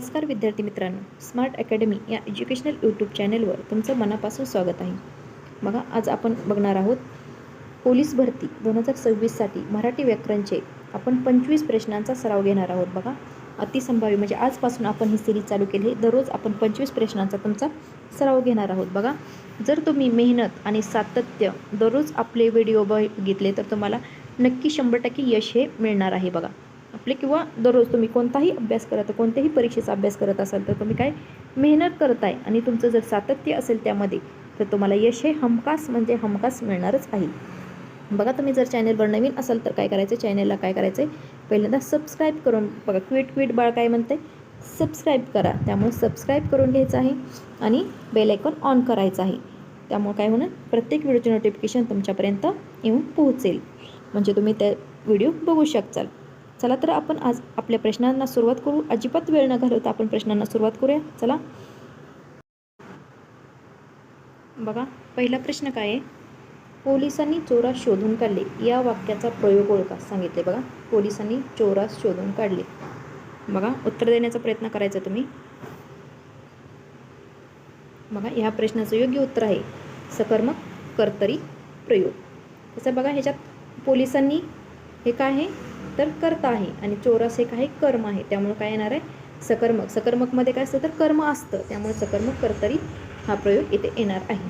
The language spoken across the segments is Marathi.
नमस्कार विद्यार्थी मित्रांनो. स्मार्ट अकॅडमी या एज्युकेशनल यूट्यूब चॅनलवर तुमचं मनापासून स्वागत आहे. बघा आज आपण बघणार आहोत पोलीस भरती दोन हजार सव्वीससाठी मराठी व्याकरणचे आपण पंचवीस प्रश्नांचा सराव घेणार आहोत. बघा अतिसंभाव्य म्हणजे आजपासून आपण ही सिरीज चालू केली दररोज आपण पंचवीस प्रश्नांचा तुमचा सराव घेणार आहोत. बघा जर तुम्ही मेहनत आणि सातत्य दररोज आपले व्हिडिओ बघितले तर तुम्हाला नक्की शंभर टक्के यश हे मिळणार आहे. बघा आपले किंवा दररोज तुम्ही कोणताही अभ्यास करत कोणत्याही परीक्षेचा अभ्यास करत असाल तर तुम्ही काय मेहनत करताय आणि तुमचं जर सातत्य असेल त्यामध्ये तर तुम्हाला यश हे हमखास म्हणजे हमखास मिळणारच आहे. बघा तुम्ही जर चॅनलवर नवीन असाल तर काय करायचं चॅनलला काय करायचं आहे पहिल्यांदा सबस्क्राईब करून बघा क्विट क्विट बाळ काय म्हणते सबस्क्राईब करा. त्यामुळे सबस्क्राईब करून घ्यायचं आहे आणि बेल आयकॉन ऑन करायचं आहे. त्यामुळे काय होणार? प्रत्येक व्हिडिओचे नोटिफिकेशन तुमच्यापर्यंत येऊन पोहोचेल. म्हणजे तुम्ही त्या व्हिडिओ बघू शकचाल चला तर आपण आज आपल्या प्रश्नांना सुरुवात करू. अजिबात वेळ न घालवता आपण प्रश्नांना सुरुवात करूया. चला. बघा पहिला प्रश्न काय आहे? पोलिसांनी चोरास शोधून काढले. या वाक्याचा प्रयोग ओळखा. सांगितले बघा. पोलिसांनी चोरास शोधून काढले. बघा उत्तर देण्याचा प्रयत्न करायचा तुम्ही. बघा ह्या प्रश्नाचं योग्य उत्तर आहे. सकर्मक कर्तरी प्रयोग. तसं बघा ह्याच्यात पोलिसांनी हे काय आहे? तर कर्ता आहे आणि चोरस हे काही कर्म आहे. त्यामुळे काय येणार आहे? सकर्मक सकर्मकमध्ये काय असतं तर कर्म असतं. त्यामुळे सकर्मक कर्तरी हा प्रयोग इथे येणार आहे.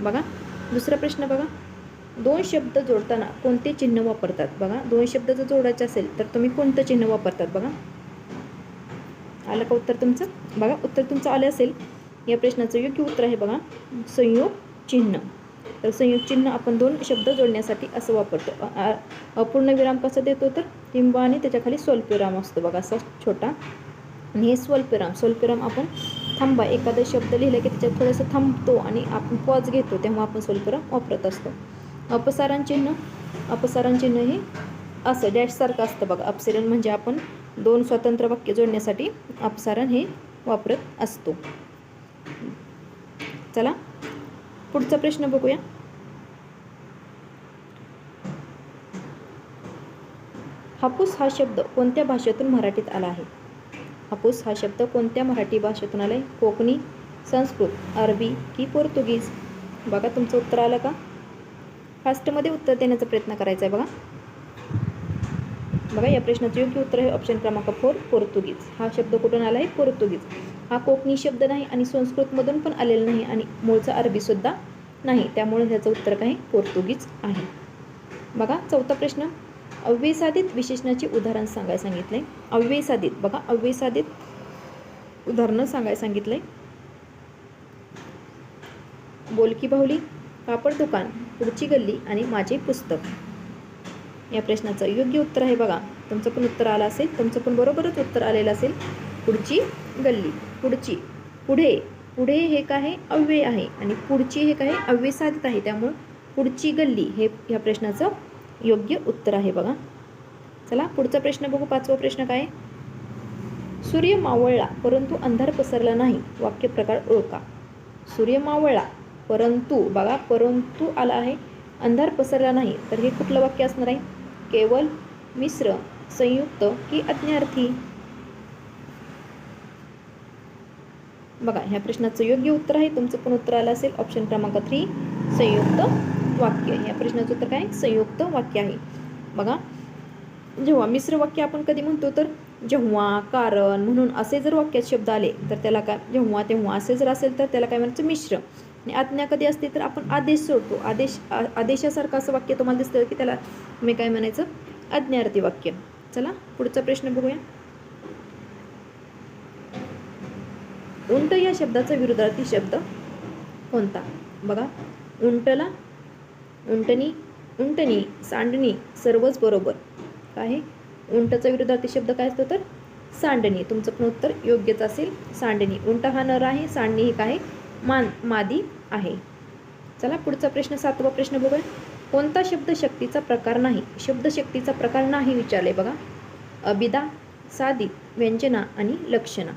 बघा दुसरा प्रश्न बघा. दोन शब्द जोडताना कोणते चिन्ह वापरतात? बघा दोन शब्द जर जोडायचे असेल तर तुम्ही कोणतं चिन्ह वापरतात? बघा. आलं का उत्तर तुमचं? बघा उत्तर तुमचं आलं असेल. या प्रश्नाचं योग्य उत्तर आहे बघा. संयोग चिन्ह. तर संयुक्त चिन्ह आपण दोन शब्द जोडण्यासाठी असं वापरतो. अपूर्ण विराम कसं देतो तर? टिंब आणि त्याच्याखाली स्वल्पविराम असतो बघा असा छोटा. आणि हे स्वल्पविराम स्वल्पविराम आपण थांबा. एखादा शब्द लिहिला की त्याच्यात थोडंसं थांबतो आणि आपण पॉज घेतो तेव्हा आपण स्वल्पविराम वापरत असतो. अपसारण चिन्ह अपसारण चिन्ह हे असं डॅशसारखं असतं बघा. अपसरण म्हणजे आपण दोन स्वतंत्र वाक्य जोडण्यासाठी अपसारण हे वापरत असतो. चला पुढचा प्रश्न बघूया. हापूस हा शब्द कोणत्या भाषेतून मराठीत आला आहे? हापूस हा शब्द कोणत्या मराठी भाषेतून आला आहे कोकणी संस्कृत अरबी की पोर्तुगीज? बघा तुमचं उत्तर आलं का? फास्टमध्ये उत्तर देण्याचा प्रयत्न करायचा आहे बघा. बघा या प्रश्नाचं योग्य उत्तर आहे ऑप्शन क्रमांक फोर पोर्तुगीज. हा शब्द कुठून आला आहे पोर्तुगीज. हा कोकणी शब्द नाही आणि संस्कृतमधून पण आलेला नाही आणि मूळचा अरबीसुद्धा नाही. त्यामुळे त्याचं उत्तर काय? पोर्तुगीज आहे. बघा चौथा प्रश्न. अव्ययसाधित विशेषणाचे उदाहरण सांगायला सांगितलं आहे अव्ययसाधित बघा अव्ययसाधित उदाहरणं सांगायला सांगितलं आहे बोलकी बाहुली कापड दुकान पुढची गल्ली आणि माझे पुस्तक. या प्रश्नाचं योग्य उत्तर आहे बघा. तुमचं पण उत्तर आलं असेल तुमचं पण बरोबरच उत्तर आलेलं असेल. पुढची गल्ली पुढची पुढे पुढे हे काय अव्यय आहे. आणि पुढची हे काय अव्यय साधित आहे. त्यामुळं पुढची गल्ली हे ह्या प्रश्नाचं योग्य उत्तर आहे बघा. चला पुढचा प्रश्न बघू. पाचवा प्रश्न काय? सूर्य मावळला परंतु अंधार पसरला नाही. वाक्यप्रकार ओळखा. सूर्य मावळला परंतु बघा परंतु आला आहे. अंधार पसरला नाही. तर हे कुठलं वाक्य असणार आहे? केवळ मिश्र संयुक्त की अज्ञार्थी? बघा ह्या प्रश्नाचं योग्य उत्तर आहे. तुमचं पण उत्तर आलं असेल. ऑप्शन क्रमांक थ्री संयुक्त वाक्य. या प्रश्नाचं उत्तर काय? संयुक्त वाक्य आहे. बघा जेव्हा मिश्र वाक्य आपण कधी म्हणतो तर जेव्हा कारण म्हणून असे जर वाक्यात शब्द आले तर त्याला काय? जेव्हा तेव्हा असे जर असेल तर त्याला काय म्हणायचं? मिश्र. आणि आज्ञा कधी असते तर आपण आदेश सोडतो. आदेश आदेशासारखं असं वाक्य तुम्हाला दिसतं की त्याला मी काय म्हणायचं? अज्ञार्थी वाक्य. चला पुढचा प्रश्न बघूया. उंट या शब्दाचा विरुद्धार्थी शब्द कोणता? बघा. उंटला उंटणी उंटणी सांडणी सर्वच बरोबर. काय? उंटाचा विरुद्धार्थी शब्द काय असतो तर? सांडणी. तुमचं पण उत्तर योग्यच असेल. सांडणी. उंट हा नर आहे सांडणी ही काय? मान मादी आहे. चला पुढचा प्रश्न सातवा प्रश्न बघूया. कोणता शब्द शक्तीचा प्रकार नाही? शब्दशक्तीचा प्रकार नाही विचारले बघा. अभिदा साधी व्यंजना आणि लक्षणा.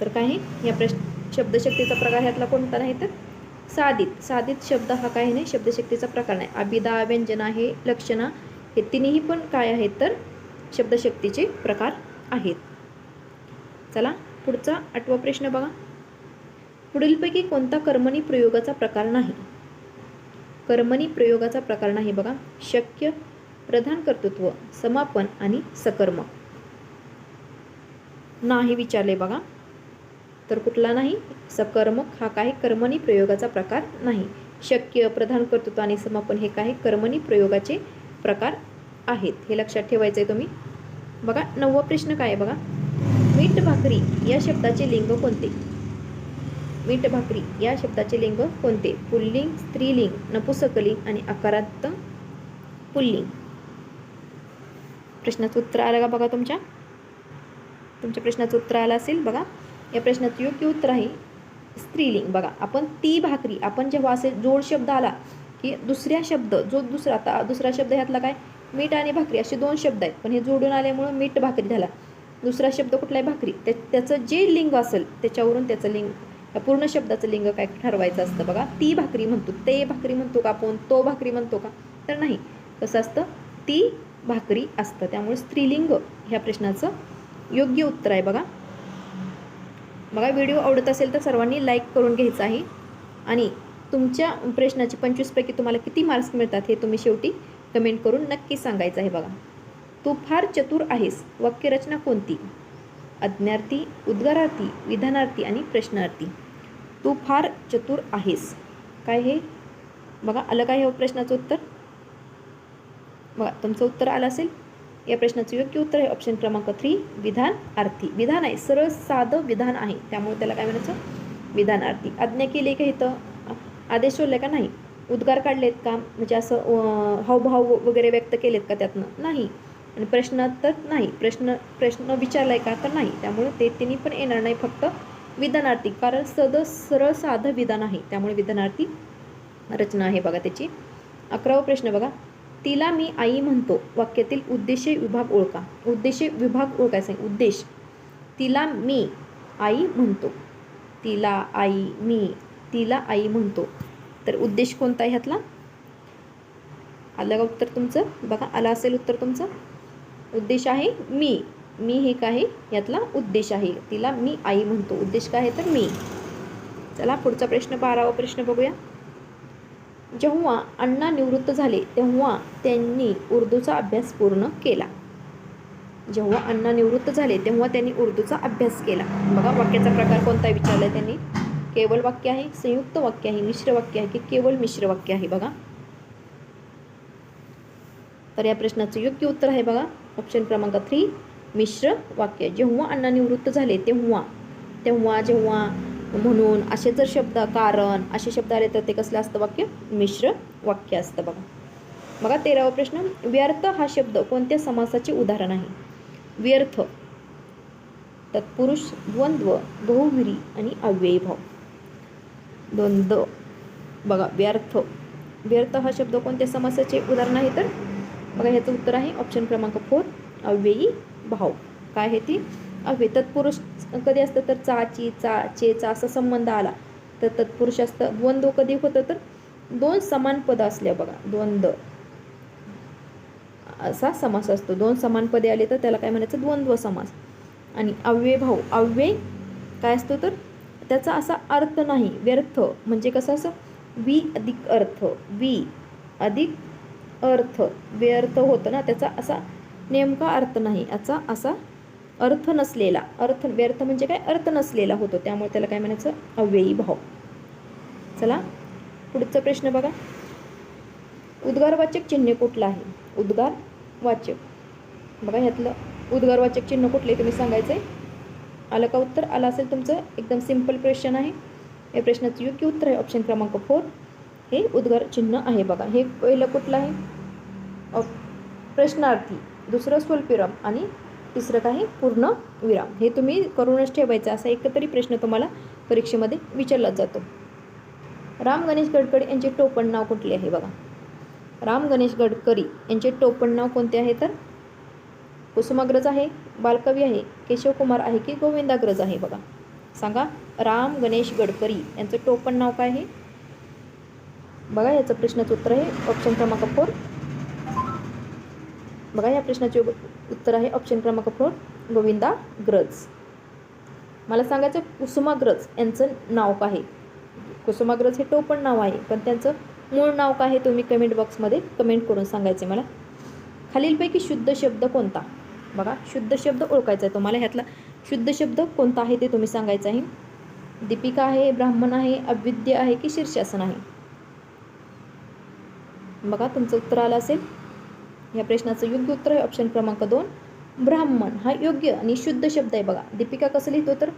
तर काय या प्रश्न शब्दशक्तीचा प्रकार ह्यातला कोणता नाही तर? साधित. साधित शब्द हा काही नाही? शब्दशक्तीचा प्रकार नाही. अभिदा व्यंजना हे लक्षणा हे तिन्ही पण काय आहेत तर? शब्दशक्तीचे प्रकार आहेत. चला पुढचा आठवा प्रश्न बघा. पुढीलपैकी कोणता कर्मणी प्रयोगाचा प्रकार नाही? कर्मणी प्रयोगाचा प्रकार नाही बघा. शक्य प्रधान कर्तृत्व समापन आणि सकर्म. नाही विचारले बघा. तर कुठला नाही. सकर्मक हा काही कर्मणी प्रयोगाचा प्रकार नाही. शक्य प्रधान कर्तृत्व आणि समापन हे काही कर्मणी प्रयोगाचे प्रकार आहेत. हे लक्षात ठेवायचं आहे तुम्ही. बघा नववा प्रश्न काय आहे बघा. मीठ भाकरी या शब्दाचे लिंग कोणते? मीठ भाकरी या शब्दाचे लिंग कोणते? पुल्लिंग स्त्रीलिंग नपुसकलिंग आणि आकारात पुल्लिंग. प्रश्नाचं उत्तर आलं का बघा तुमच्या? तुमच्या प्रश्नाचं उत्तर आलं असेल बघा. या प्रश्नाचं योग्य उत्तर आहे स्त्रीलिंग. बघा आपण ती भाकरी आपण जेव्हा असे जोड शब्द आला की दुसऱ्या शब्द जो दुसरा आता दुसरा शब्द ह्यातला काय? मीठ आणि भाकरी असे दोन शब्द आहेत. पण हे जोडून आल्यामुळं मीठ भाकरी झाला. दुसरा शब्द कुठला आहे भाकरी. त्या त्याचं जे लिंग असेल त्याच्यावरून त्याचं लिंग या पूर्ण शब्दाचं लिंग काय ठरवायचं असतं बघा. ती भाकरी म्हणतो. ते भाकरी म्हणतो का आपण? तो भाकरी म्हणतो का? तर नाही. कसं असतं? ती भाकरी असतं. त्यामुळे स्त्रीलिंग ह्या प्रश्नाचं योग्य उत्तर आहे बघा. बघा व्हिडिओ आवडत असेल तर सर्वांनी लाईक करून घ्यायचा आहे आणि तुमच्या प्रश्नाचे पंचवीसपैकी तुम्हाला किती मार्क्स मिळतात हे तुम्ही शेवटी कमेंट करून नक्की सांगायचं आहे बघा. तू फार चतुर आहेस. वाक्यरचना कोणती? अज्ञार्थी उद्गारार्थी विधानार्थी आणि प्रश्नार्थी. तू फार चतुर आहेस. काय हे? बघा आलं काय हे प्रश्नाचं उत्तर? बघा तुमचं उत्तर आलं असेल? या प्रश्नाचं योग्य उत्तर आहे. ऑप्शन क्रमांक थ्री विधान आरती. विधान आहे. सरळ साधं विधान आहे. त्यामुळे त्याला काय म्हणायचं? विधान आरती. आज्ञा केली का इथं? आदेश सोडले का नाही? उद्गार काढलेत का? म्हणजे असं हावभाव वगैरे व्यक्त केलेत का त्यातनं? नाही. आणि प्रश्न तर नाही. प्रश्न प्रश्न विचारलाय का तर नाही. त्यामुळे ते तिन्ही पण येणार नाही फक्त विधानार्थी कारण सद सरळ साधं विधान आहे. त्यामुळे विधानार्थी रचना आहे बघा त्याची. अकरावा प्रश्न बघा. तिला मी आई म्हणतो. वाक्यातील उद्देश विभाग ओळखा. उद्देश विभाग ओळखायचा आहे उद्देश. तिला मी आई म्हणतो. तिला आई मी तिला आई म्हणतो. तर उद्देश कोणता आहे ह्यातला? आलं का उत्तर तुमचं? बघा आलं असेल उत्तर तुमचं? उद्देश आहे मी. मी हे काय यातला उद्देश आहे. तिला मी आई म्हणतो. उद्देश काय आहे तर मी. चला पुढचा प्रश्न बारावा प्रश्न बघूया. जेव्हा अण्णा निवृत्त झाले तेव्हा त्यांनी उर्दूचा अभ्यास पूर्ण केला. जेव्हा अण्णा निवृत्त झाले तेव्हा त्यांनी उर्दूचा अभ्यास केला. बघा वाक्याचा प्रकार कोणता विचारला त्यांनी? केवळ वाक्य आहे संयुक्त वाक्य आहे मिश्र वाक्य आहे की केवळ मिश्र वाक्य आहे? बघा. तर या प्रश्नाचं योग्य उत्तर आहे बघा. ऑप्शन क्रमांक थ्री मिश्र वाक्य. जेव्हा अण्णा निवृत्त झाले तेव्हा तेव्हा जेव्हा म्हणून असे जर शब्द कारण असे शब्द आले तर ते कसलं असतं वाक्य? मिश्र वाक्य असतं बघा. बघा तेरावा प्रश्न. व्यर्थ हा शब्द कोणत्या समासाचे उदाहरण आहे? व्यर्थ. तत्पुरुष द्वंद्व बहुविरी आणि अव्ययी भाव द्वंद्व. बघा व्यर्थ. व्यर्थ हा शब्द कोणत्या समासाचे उदाहरण आहे तर? बघा ह्याचं उत्तर आहे ऑप्शन क्रमांक फोर अव्ययी भाव. काय आहे ती? अव्यय तत्पुरुष कधी असतं तर चाची चा चेचा असा संबंध आला. तर तत्पुरुष असतं. द्वंद्व कधी होतं तर दोन समान पद असल्या बघा. द्वंद्व असा समास असतो. दोन समान पदे आले तर त्याला काय म्हणायचं? द्वंद्व समास. आणि अव्यय भाऊ. अव्यय काय असतो तर त्याचा असा अर्थ नाही. व्यर्थ. म्हणजे कसं असं? वी अधिक अर्थ. वी अधिक अर्थ. व्यर्थ होतं ना? त्याचा असा नेमका अर्थ नाही. याचा असा अर्थ नसलेला अर्थ व्यर्थ म्हणजे काय? अर्थ नसलेला होतो. त्यामुळे त्याला काय म्हणायचं? अव्ययी भाव. चला पुढचा प्रश्न बघा. उद्गारवाचक चिन्ह कुठलं आहे? उद्गार वाचक. बघा ह्यातलं. उद्गारवाचक चिन्ह कुठले तुम्ही सांगायचं आहे आलं का उत्तर? आलं असेल तुमचं? एकदम सिंपल प्रश्न आहे. या प्रश्नाचं योग्य उत्तर आहे. ऑप्शन क्रमांक फोर हे उद्गार चिन्ह आहे बघा. हे पहिलं कुठलं आहे? प्रश्नार्थी. दुसरं स्वल्पिरम आणि तिसरं काय पूर्ण विराम. हे तुम्ही करूनच ठेवायचं असा एकतरी प्रश्न तुम्हाला परीक्षेमध्ये विचारला जातो. राम गणेश गडकरी यांचे टोपण नाव कुठले आहे बघा. राम गणेश गडकरी यांचे टोपण नाव कोणते आहे तर? कुसुमाग्रज आहे बालकवी आहे केशवकुमार आहे की गोविंदाग्रज आहे बघा. सांगा राम गणेश गडकरी यांचं टोपण नाव काय आहे? बघा याचं प्रश्नाचं उत्तर आहे ऑप्शन क्रमांक फोर बघा या प्रश्नाचे उत्तर आहे ऑप्शन क्रमांक फोर गोविंदा ग्रज. मला सांगायचं कुसुमाग्रज यांचं नाव काय आहे? कुसुमाग्रज हे टोपण नाव आहे पण त्यांचं मूळ नाव काय आहे तुम्ही कमेंट बॉक्समध्ये कमेंट करून सांगायचे मला. खालीलपैकी शुद्ध शब्द कोणता? बघा शुद्ध शब्द ओळखायचा आहे तुम्हाला ह्यातला. शुद्ध शब्द कोणता आहे ते तुम्ही सांगायचं आहे? दीपिका आहे ब्राह्मण आहे अविद्य आहे की शीर्षासन आहे? बघा तुमचं उत्तर आलं असेल. या प्रश्नाचं योग्य उत्तर आहे. ऑप्शन क्रमांक दोन ब्राह्मण. हा योग्य आणि शुद्ध शब्द आहे बघा. दीपिका कसं लिहितो तर?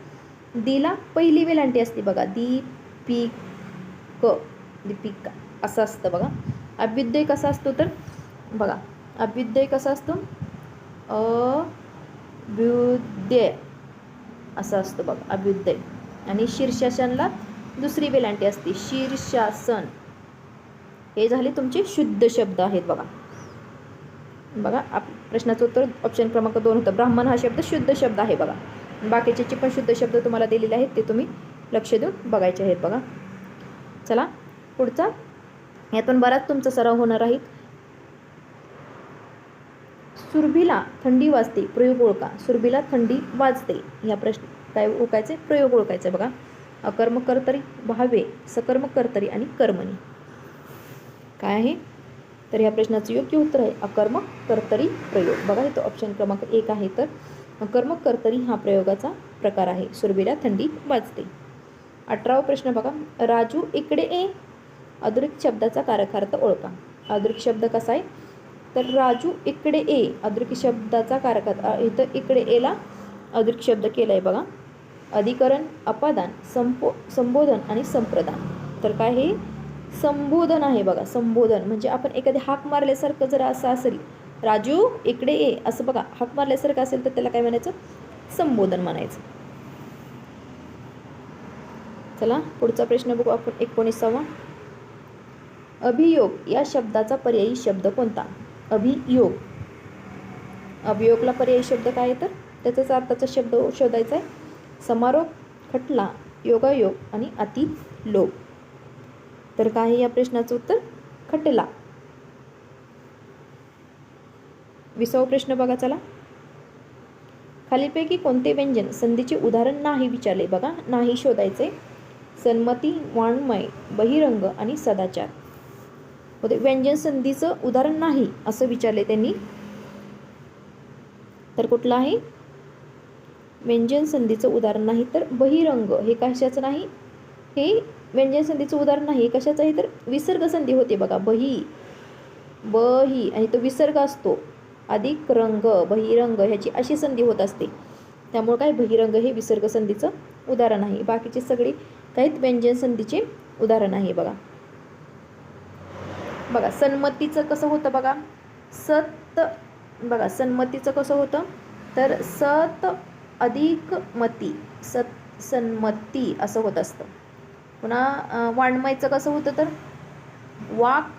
दीला पहिली वेलांटी असते बघा. दीपिक दीपिका. असं असतं बघा. अभ्युदय कसा असतो तर? बघा. अभ्युदय कसा असतो? अभ्युदय. असं असतं बघा. अभ्युदय. आणि शीर्षासनला दुसरी वेलांटी असते. शीर्षासन. हे झाले तुमचे शुद्ध शब्द आहेत बघा. बघा आप प्रश्नाचं उत्तर ऑप्शन क्रमांक दोन होतं. ब्राह्मण हा शब्द शुद्ध शब्द आहे बघा. बाकीचे जे पण शुद्ध शब्द तुम्हाला दिलेले आहेत ते तुम्ही लक्ष देऊन बघायचे आहेत बघा. चला पुढचा. यातून बराच तुमचा सराव होणार आहे. सुरभीला थंडी वाजते प्रयोग ओळखा. सुरभीला थंडी वाजते. या प्रश्न काय ओळखायचे? प्रयोग ओळखायचे बघा. अकर्म कर्तरी भावे सकर्म कर्तरी आणि कर्मणी. काय आहे? तर ह्या प्रश्नाचं योग्य उत्तर आहे अकर्मक कर्तरी प्रयोग. बघा इथं ऑप्शन क्रमांक एक आहे तर. अकर्म कर्तरी हा प्रयोगाचा प्रकार आहे. सुरभीला थंडी वाजते. अठरावा प्रश्न बघा. राजू इकडे ए अदृक शब्दाचा कारकार्थ ओळखा. अदृक शब्द कसा आहे? तर राजू इकडे ए अदृक शब्दाचा कारकार्थ इथं इकडे एला अदृक शब्द केला आहे बघा. अधिकरण अपादान संपो संबोधन आणि संप्रदान. तर काय हे संबोधन आहे बघा संबोधन. म्हणजे आपण एखादी हाक मारल्यासारखं जर असं असेल राजू इकडे ये असं बघा हाक मारल्यासारखं असेल तर त्याला काय म्हणायचं? संबोधन म्हणायचं. चला पुढचा प्रश्न बघू आपण एकोणीसावा. अभियोग या शब्दाचा पर्यायी शब्द कोणता? अभियोग. अभियोगला पर्यायी शब्द काय आहे तर? त्याचाच अर्थाचा शब्द शोधायचा आहे. समारोप खटला योगायोग आणि अति लोभ तर काय आहे या प्रश्नाचं उत्तर खटला. विसावा प्रश्न बघा चला. खालीलपैकी कोणते व्यंजन संधीचे उदाहरण नाही विचारले? बघा नाही शोधायचे. सन्मती वाङ्मय बहिरंग आणि सदाचार. होते. व्यंजन संधीचं उदाहरण नाही असं विचारले त्यांनी. तर कुठलं आहे? व्यंजन संधीचं उदाहरण नाही तर बहिरंग. हे कशाचं नाही? हे व्यंजन संधीचं उदाहरण नाही कशाचं आहे तर विसर्ग संधी होते बघा. बही बही आणि तो विसर्ग असतो. अधिक रंग बहिरंग ह्याची अशी संधी होत असते. त्यामुळे काय? बहिरंग हे विसर्ग संधीचं उदाहरण आहे. बाकीचे सगळे काहीत व्यंजन संधीचे उदाहरण आहे बघा. बघा सन्मतीचं कसं होतं बघा? सत बघा सन्मतीचं कसं होतं? तर सत अधिक मती सत सन्मती असं होत असतं. पुन्हा वाङ्मयचं कसं होतं तर? वाक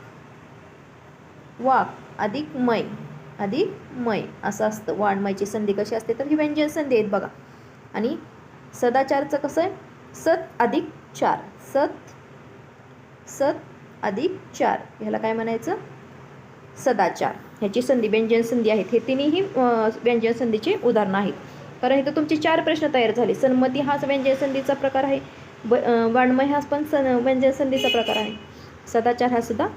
वाक अधिक मय अधिक मय असं असतं. वाङ्मयची संधी कशी असते तर? ही व्यंजन संधी आहेत बघा. आणि सदाचारचं कसं आहे? सत अधिक चार. सत सत अधिक चार. ह्याला काय म्हणायचं? सदाचार. ह्याची संधी व्यंजन संधी आहेत. हे तिन्ही व्यंजन संधीचे उदाहरणं आहेत. कारण इथं तुमचे चार प्रश्न तयार झाले. सन्मती हाच व्यंजन संधीचा प्रकार आहे. ब वाङ्मय हा पण सन व्यंजन म्हणजे संधीचा प्रकार आहे. सदाचार हा सुद्धा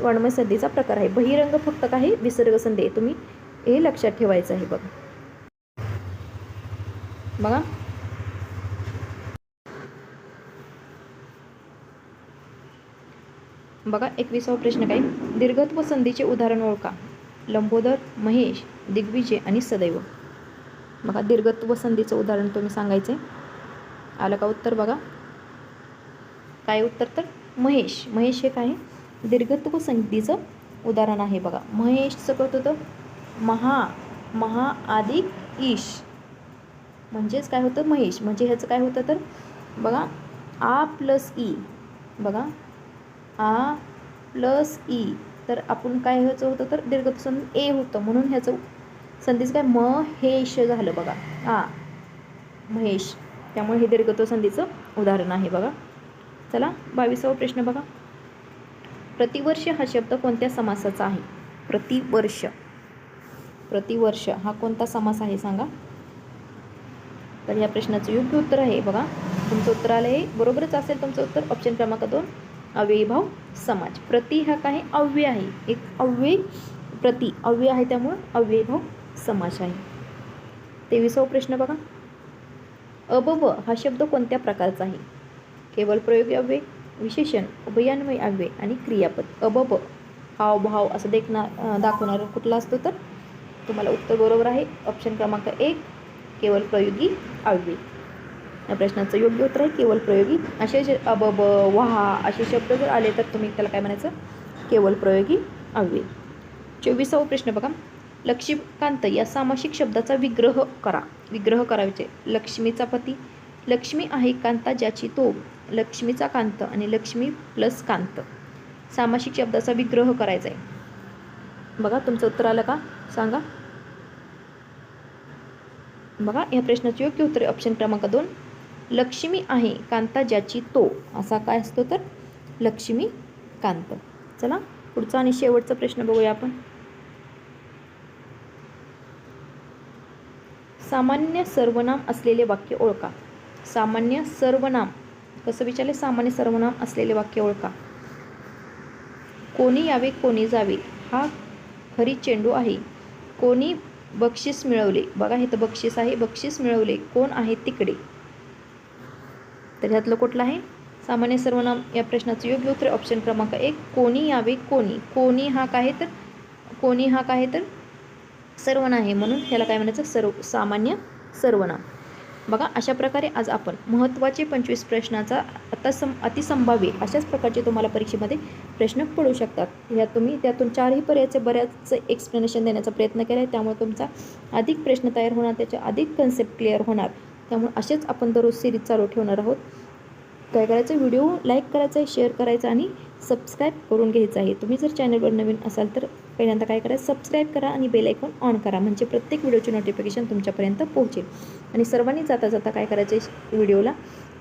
वाङ्मय संधीचा प्रकार आहे. बहिरंग फक्त काही विसर्ग संधी आहे. तुम्ही हे लक्षात ठेवायचं आहे बघा. बघा. बघा एकविसावा प्रश्न काय? दीर्घत्व संधीचे उदाहरण ओळखा. लंबोदर महेश दिग्विजय आणि सदैव. बघा दीर्घत्व संधीचं उदाहरण तुम्ही सांगायचे आलं का उत्तर बघा? काय उत्तर तर? महेश. महेश हे काय? दीर्घत्व संधीचं उदाहरण आहे बघा. महेशचं कळत होतं? महा महा अधिक ईश. म्हणजेच काय होतं? महेश. म्हणजे ह्याचं काय होतं तर? बघा आ प्लस ई. बघा आ प्लस ई. तर आपण काय ह्याचं होतं तर? दीर्घत्व संधी ए होतं. म्हणून ह्याचं संधीचं काय? महेश झालं बघा. आ महेश. त्यामुळे हे दीर्घत्व संधीचं उदाहरण आहे बघा. चला बावीसावा प्रश्न बघा. प्रतिवर्ष हा शब्द कोणत्या समासाचा आहे? प्रतिवर्ष. प्रतिवर्ष हा कोणता समास आहे सांगा? तर या प्रश्नाचं योग्य उत्तर आहे बघा. तुमचं उत्तर आलं आहे बरोबरच असेल तुमचं उत्तर. ऑप्शन क्रमांक दोन अव्ययीभाव समाज. प्रति हा काय? अव्यय आहे. एक अव्यय प्रति अव्यय आहे त्यामुळं अव्ययीभाव समाज आहे. तेविसावा प्रश्न बघा. अबव हा शब्द कोणत्या प्रकारचा आहे? केवळ प्रयोगी अव्यय विशेषण उभयान्वय अव्यय आणि क्रियापद. अबब हावभाव असं देखणार दाखवणारा कुठला असतो तर? तुम्हाला उत्तर बरोबर आहे. ऑप्शन क्रमांक एक केवळ प्रयोगी अव्यय. या प्रश्नाचं योग्य उत्तर आहे केवळ प्रयोगी. असे जे अबब वहा असे शब्द जर आले तर तुम्ही त्याला काय म्हणायचं? केवळ प्रयोगी अव्यय. चोवीसावा प्रश्न बघा. लक्ष्मीकांत या सामासिक शब्दाचा विग्रह करा. विग्रह करायचे. लक्ष्मीचा पती. लक्ष्मी आहे कांता ज्याची तो लक्ष्मीचा कांत आणि लक्ष्मी प्लस कांत. सामासिक शब्दाचा विग्रह करायचा आहे बघा तुमचं उत्तर आलं का? सांगा. बघा या प्रश्नाचे योग्य उत्तर ऑप्शन क्रमांक दोन. लक्ष्मी आहे कांता ज्याची तो. असा काय असतो तर? लक्ष्मी कांत. चला पुढचा आणि शेवटचा प्रश्न बघूया आपण. सामान्य सर्वनाम असलेले वाक्य ओळखा. सामान्य सर्वनाम. कसं विचारले सामान्य सर्वनाम असलेले वाक्य ओळखा. कोणी यावे कोणी जावे हा खरी चेंडू आहे. कोणी बक्षीस मिळवले बघा हे तर बक्षीस आहे बक्षीस मिळवले कोण आहे तिकडे? तर ह्यातलं कुठलं आहे? सामान्य सर्वनाम या प्रश्नाचं योग्य उत्तर ऑप्शन क्रमांक एक कोणी यावे कोणी. कोणी हा काय तर कोणी हा काय तर सर्वनाम आहे. म्हणून ह्याला काय म्हणायचं? सर्व सामान्य सर्वनाम. बघा अशा प्रकारे आज आपण महत्त्वाचे पंचवीस प्रश्नाचा आता सम अतिसंभाव्य अशाच प्रकारचे तुम्हाला परीक्षेमध्ये प्रश्न पडू शकतात. ह्या तुम्ही त्यातून चारही पर्यायाचे बऱ्याच एक्सप्लेनेशन देण्याचा प्रयत्न केला आहे त्यामुळे तुमचा अधिक प्रश्न तयार होणार त्याच्या अधिक कन्सेप्ट क्लिअर होणार. त्यामुळे असेच आपण दररोज सिरीज चालू ठेवणार आहोत. काय करायचं? व्हिडिओ लाईक करायचा आहे शेअर करायचा आणि सबस्क्राईब करून घ्यायचं आहे. तुम्ही जर चॅनलवर नवीन असाल तर पहिल्यांदा काय करा सबस्क्राईब करा आणि बेल ऐकून ऑन करा म्हणजे प्रत्येक व्हिडिओची नोटिफिकेशन तुमच्यापर्यंत पोहोचेल. आणि सर्वांनी जाता जाता काय करायचे व्हिडिओला?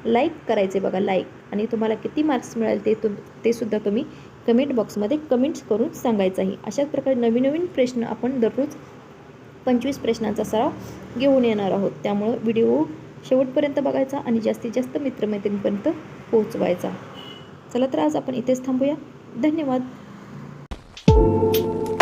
लाईक करायचे बघा लाईक आणि तुम्हाला किती मार्क्स मिळाल ते तुम ते सुद्धा तुम्ही कमेंट बॉक्समध्ये कमेंट्स करून सांगायचंही. अशाच प्रकारे नवीन नवीन प्रश्न आपण दररोज पंचवीस प्रश्नांचा सराव घेऊन येणार आहोत. त्यामुळं व्हिडिओ शेवटपर्यंत बघायचा आणि जास्तीत जास्त मित्रमैत्रिणीपर्यंत पोहोचवायचा. चला तर आज आपण इथेच थांबूया. धन्यवाद. うん。